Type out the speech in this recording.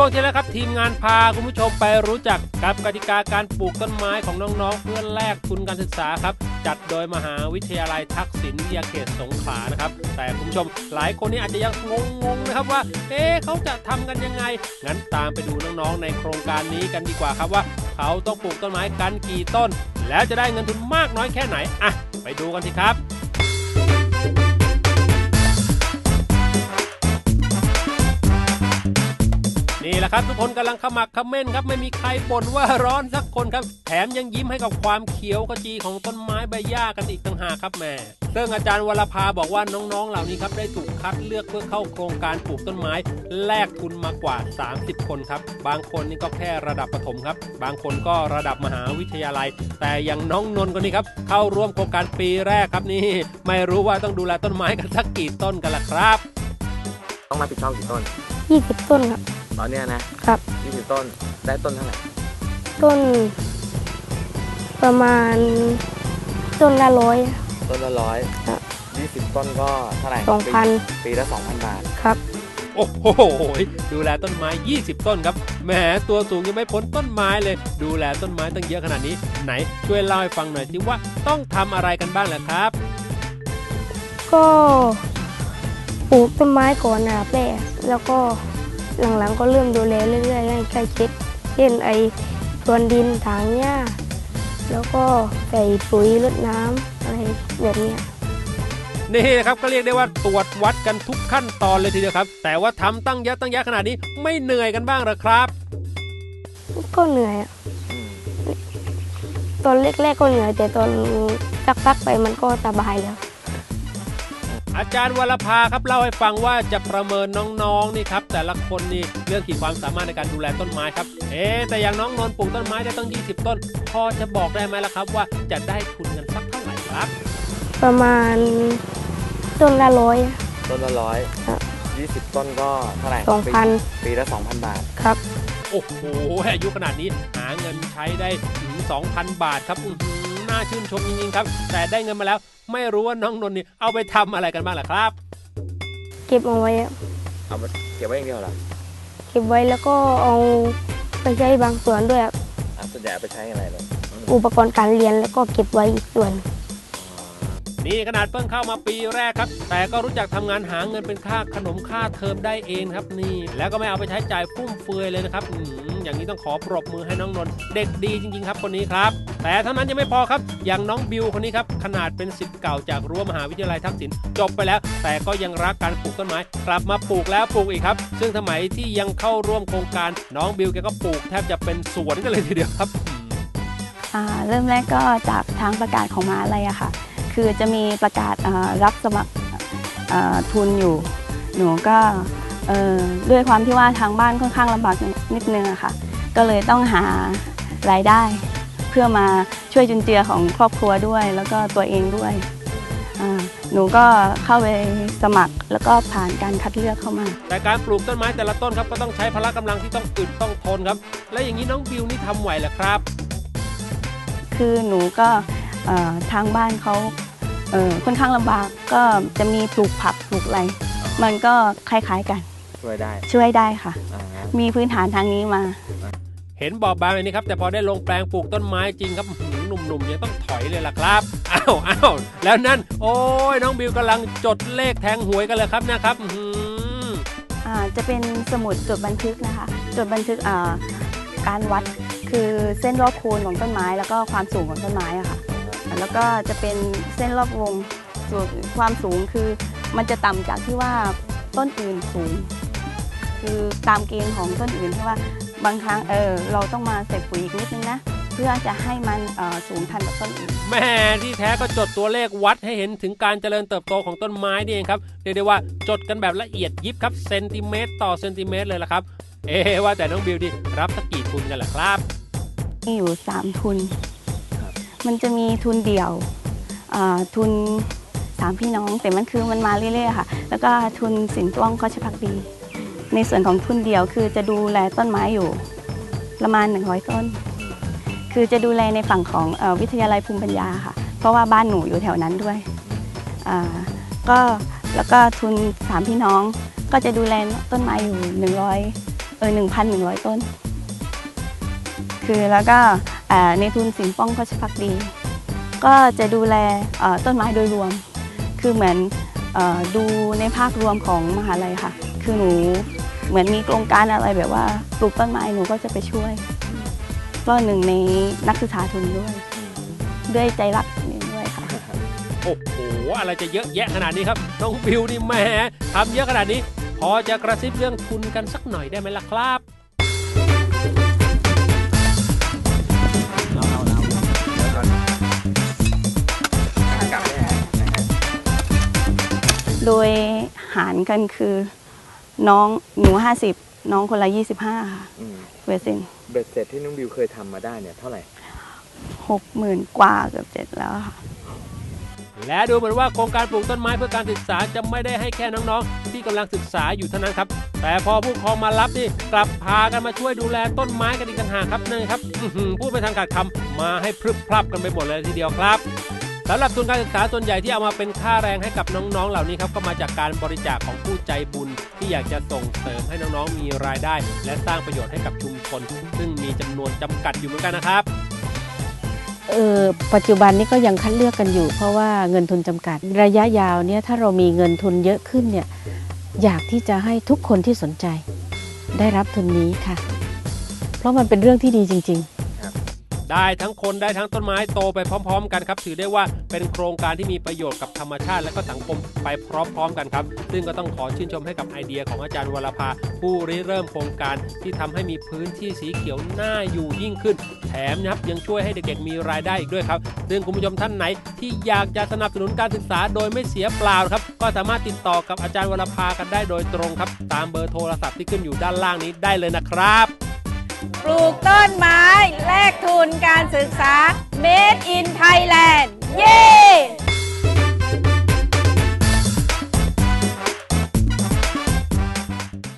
ช่วงที่แล้วครับทีมงานพาคุณผู้ชมไปรู้จักกับกติกาการปลูกต้นไม้ของน้องๆ เพื่อแลกทุนการศึกษาครับ จัดโดยมหาวิทยาลัยทักษิณวิทยาเขตสงขลานะครับ แต่คุณผู้ชมหลายคนนี่อาจจะยังงงๆนะครับว่า เอ๊ะเขาจะทำกันยังไง งั้นตามไปดูน้องๆในโครงการนี้กันดีกว่าครับว่า เขาต้องปลูกต้นไม้กันกี่ต้น แล้วจะได้เงินทุนมากน้อยแค่ไหนอะไปดูกันสิครับ นี่แหละครับ ทุกคนกำลังขมักเขม้นครับไม่มีใครบ่นว่าร้อนสักคนครับ แถมยังยิ้มให้กับความเขียวขจีของต้นไม้ใบหญ้ากันอีกต่างหากครับแหม่ซึ่งอาจารย์วรภาบอกว่าน้องๆ เหล่านี้ครับได้ถูกคัดเลือกเพื่อเข้าโครงการปลูกต้นไม้แลกทุนมากว่า 30 คนครับ บางคนนี่ก็แค่ระดับประถมครับ บางคนก็ระดับมหาวิทยาลัย แต่อย่างน้องนนท์คนนี้ครับเข้าร่วมโครงการปีแรกครับนี่ ไม่รู้ว่าต้องดูแลต้นไม้กันสักกี่ต้นกันล่ะครับ ต้องรับผิดชอบกี่ต้น 20 ต้นครับ ตอนเนี้ยนะครับ20ต้น ได้ต้นเท่าไหร่ต้น ประมาณ ต้นละร้อย ต้นละร้อยครับ ยี่สิบต้นก็เท่าไหร่สองพันปีปีละสองพันบาท ครับ โอ้โหดูแลต้นไม้ 20 ต้นครับแหมตัวสูงยังไม่พ้นต้นไม้เลย ดูแลต้นไม้ตั้งเยอะขนาดนี้ ไหนช่วยเล่าให้ฟังหน่อยสิว่าต้องทำอะไรกันบ้างล่ะครับ ก็ปลูกต้นไม้ก่อนนะครับแรกแล้วก็ หลังๆก็เริ่มดูแลเรื่อยๆให้ใกล้ชิดเช่นไอพรวนดินถางหญ้า แล้วก็ใส่ปุ๋ยรดน้ำอะไรแบบเนี้ยนี่นะครับก็เรียกได้ว่าตรวจวัดกันทุกขั้นตอนเลยทีเดียวครับ แต่ว่าทำตั้งเยอะตั้งแยะขนาดนี้ไม่เหนื่อยกันบ้างเหรอครับ ก็เหนื่อยอะอืมตอนแรกๆก็เหนื่อยแต่ตอนสักพักๆไปมันก็สบายแล้ว อาจารย์วรภาครับเล่าให้ฟังว่าจะประเมินน้องๆนี่ครับแต่ละคนนี่เรื่องขีดความสามารถในการดูแลต้นไม้ครับ เอ๊ะแต่อย่างน้องนนท์ปลูกต้นไม้ได้ตั้ง 20 ต้น พอจะบอกได้ไหมล่ะครับ ว่าจะได้ทุนกันสักเท่าไหร่ครับ ประมาณต้นละร้อยต้นละร้อยครับยี่สิบต้นก็เท่าไหร่สองพันปีปีละสองพันบาทครับ โอ้โหอายุขนาดนี้หาเงินใช้ได้ถึง2,000บาทครับอื้อหือ น่าชื่นชมจริงๆครับ แต่ได้เงินมาแล้ว ไม่รู้ว่าน้องนนท์นี่เอาไปทำอะไรกันบ้างล่ะครับ เก็บเอาไว้อะเอามาเก็บไว้อย่างเดียวเหรอเก็บไว้แล้วก็เอาไปใช้บางส่วนด้วยครับอะส่วนใหญ่เอาไปใช้อะไรเลยอืมอุปกรณ์การเรียนแล้วก็เก็บไว้อีกส่วน นี่ขนาดเพิ่งเข้ามาปีแรกครับ แต่ก็รู้จักทำงานหาเงินเป็นค่าขนมค่าเทอมได้เองครับนี่ แล้วก็ไม่เอาไปใช้จ่ายฟุ่มเฟือยเลยนะครับอย่างนี้ต้องขอปรบมือให้น้องนนท์เด็กดีจริง ๆ ครับคนนี้ครับ แต่เท่านั้นยังไม่พอครับ อย่างน้องบิวคนนี้ครับขนาดเป็นศิษย์เก่าจากรั้วมหาวิทยาลัยทักษิณจบไปแล้ว แต่ก็ยังรักการปลูกต้นไม้กลับมาปลูกแล้วปลูกอีกครับ ซึ่งสมัยที่ยังเข้าร่วมโครงการน้องบิวแกก็ปลูกแทบจะเป็นสวนกันเลยทีเดียวครับเริ่มแรกก็จากทางประกาศของมหาลัยอะค่ะ คือจะมีประกาศอ่ารับสมัครอ่าทุนอยู่ หนูก็เอ่อด้วยความที่ว่าทางบ้านค่อนข้างลำบากนิดนึงอะค่ะ ก็เลยต้องหารายได้ เพื่อมาช่วยจุนเจือของครอบครัวด้วย แล้วก็ตัวเองด้วยอ่าหนูก็เข้าไปสมัครแล้วก็ผ่านการคัดเลือกเข้ามา แต่การปลูกต้นไม้แต่ละต้นครับก็ต้องใช้พละกำลังที่ต้องอึดต้องทนครับ และอย่างนี้น้องบิวนี่ทำไหวเหรอครับ คือหนูก็เอ่อทางบ้านเขา เอ่อค่อนข้างลำบากก็จะมีปลูกผักปลูกอะไร มันก็คล้ายๆกัน ช่วยได้ช่วยได้ค่ะ อ่ามีพื้นฐานทางนี้มา เห็นบอกบางเลยนี่ครับ แต่พอได้ลงแปลงปลูกต้นไม้จริงครับอื้อหือหนุ่มๆยังต้องถอยเลยล่ะครับอ้าวอ้าวแล้วนั่น โอ้ยน้องบิวกำลังจดเลขแทงหวยกันเลยครับนะครับอื้อหืออ่าจะเป็นสมุดจดบันทึกนะคะ จดบันทึกอ่าการวัดคือเส้นรอบโคนของต้นไม้แล้วก็ความสูงของต้นไม้อะค่ะ แล้วก็จะเป็นเส้นรอบวงส่วนความสูงคือมันจะต่ำจากที่ว่าต้นอื่นสูง คือตามเกณฑ์ของต้นอื่นที่ว่าบางครั้งเออเราต้องมาใส่ปุ๋ยอีกนิดนึงนะ เพื่อจะให้มันเอ่อสูงทันกับต้นอื่นแม่ที่แท้ก็จดตัวเลขวัดให้เห็นถึงการเจริญเติบโตของต้นไม้นี่เองครับเรียกได้ว่าจดกันแบบละเอียดยิบครับเซนติเมตรต่อเซนติเมตรเลยละครับ เอ๊ะว่าแต่น้องบิวนี่รับสักกี่ทุนกันล่ะครับ มีอยู่ 3 ทุน มันจะมีทุนเดี่ยวทุนสามพี่น้องแต่มันคือมันมาเรื่อยๆค่ะ แล้วก็ทุนสินจ้วงก็ชพักดี ในส่วนของทุนเดี่ยวคือจะดูแลต้นไม้อยู่ประมาณ 100 ต้น คือจะดูแลในฝั่งของอวิทยาลัยภูมิปัญญาค่ะ เพราะว่าบ้านหนูอยู่แถวนั้นด้วยก็แล้วก็ทุนสามพี่น้องก็จะดูแลต้นไม้อยู่ 100เออ1,100 ต้น คือแล้วก็ ในทุนสินป้องก็ชพักดี ก็จะดูแลต้นไม้โดยรวม คือเหมือนอดูในภาพรวมของมหาลัยค่ะ คือหนูเหมือนมีโครงการอะไรแบบว่าปลูกต้นไม้หนูก็จะไปช่วย ก็หนึ่งในนักศึกษาทุนด้วย ด้วยใจรักนี่ด้วยค่ะ โอ้โห อะไรจะเยอะแยะขนาดนี้ครับ น้องบิวนี่แหมทำเยอะขนาดนี้ พอจะกระซิบเรื่องทุนกันสักหน่อยได้ไหมล่ะครับ โดยหารกันคือน้องหนู50น้องคนละ25ค่ะอืมเปอร์เซ็นต์เบ็ดเสร็จที่น้องบิวเคยทำมาได้เนี่ยเท่าไหร่ หกหมื่นกว่าเกือบเจ็ดแล้วค่ะ และดูเหมือนว่าโครงการปลูกต้นไม้เพื่อการศึกษาจะไม่ได้ให้แค่น้องๆ ที่กำลังศึกษาอยู่เท่านั้นครับ แต่พอผู้ปกครองมารับนี่กลับพากันมาช่วยดูแลต้นไม้กันอีกต่างหากครับนี่ครับอื้อหือพูดไปทางขาดคำมาให้พรึบพรับกันไปหมดเลยทีเดียวครับ สำหรับทุนการศึกษาส่วนใหญ่ที่เอามาเป็นค่าแรงให้กับน้องๆ เหล่านี้ครับก็มาจากการบริจาคของผู้ใจบุญ ที่อยากจะส่งเสริมให้น้องๆมีรายได้ และสร้างประโยชน์ให้กับชุมชน ซึ่งมีจำนวนจำกัดอยู่เหมือนกันนะครับเออปัจจุบันนี้ก็ยังคัดเลือกกันอยู่ เพราะว่าเงินทุนจำกัด ระยะยาวเนี่ยถ้าเรามีเงินทุนเยอะขึ้นเนี่ยอยากที่จะให้ทุกคนที่สนใจ ได้รับทุนนี้ค่ะ เพราะมันเป็นเรื่องที่ดีจริง ๆ ได้ทั้งคนได้ทั้งต้นไม้โตไปพร้อม ๆ กันครับถือได้ว่าเป็นโครงการที่มีประโยชน์กับธรรมชาติและก็สังคมไปพร้อม ๆ กันครับ ซึ่งก็ต้องขอชื่นชมให้กับไอเดียของอาจารย์วรภาผู้ริเริ่มโครงการที่ทำให้มีพื้นที่สีเขียวน่าอยู่ยิ่งขึ้น แถมนะครับยังช่วยให้เด็กๆมีรายได้อีกด้วยครับซึ่งคุณผู้ชมท่านไหนที่อยากจะสนับสนุนการศึกษาโดยไม่เสียเปล่าครับ ก็สามารถติดต่อกับอาจารย์วรภากันได้โดยตรงครับ ตามเบอร์โทรศัพท์ที่ขึ้นอยู่ด้านล่างนี้ได้เลยนะครับ ปลูกต้นไม้แลกทุนการศึกษา Made in Thailand เย้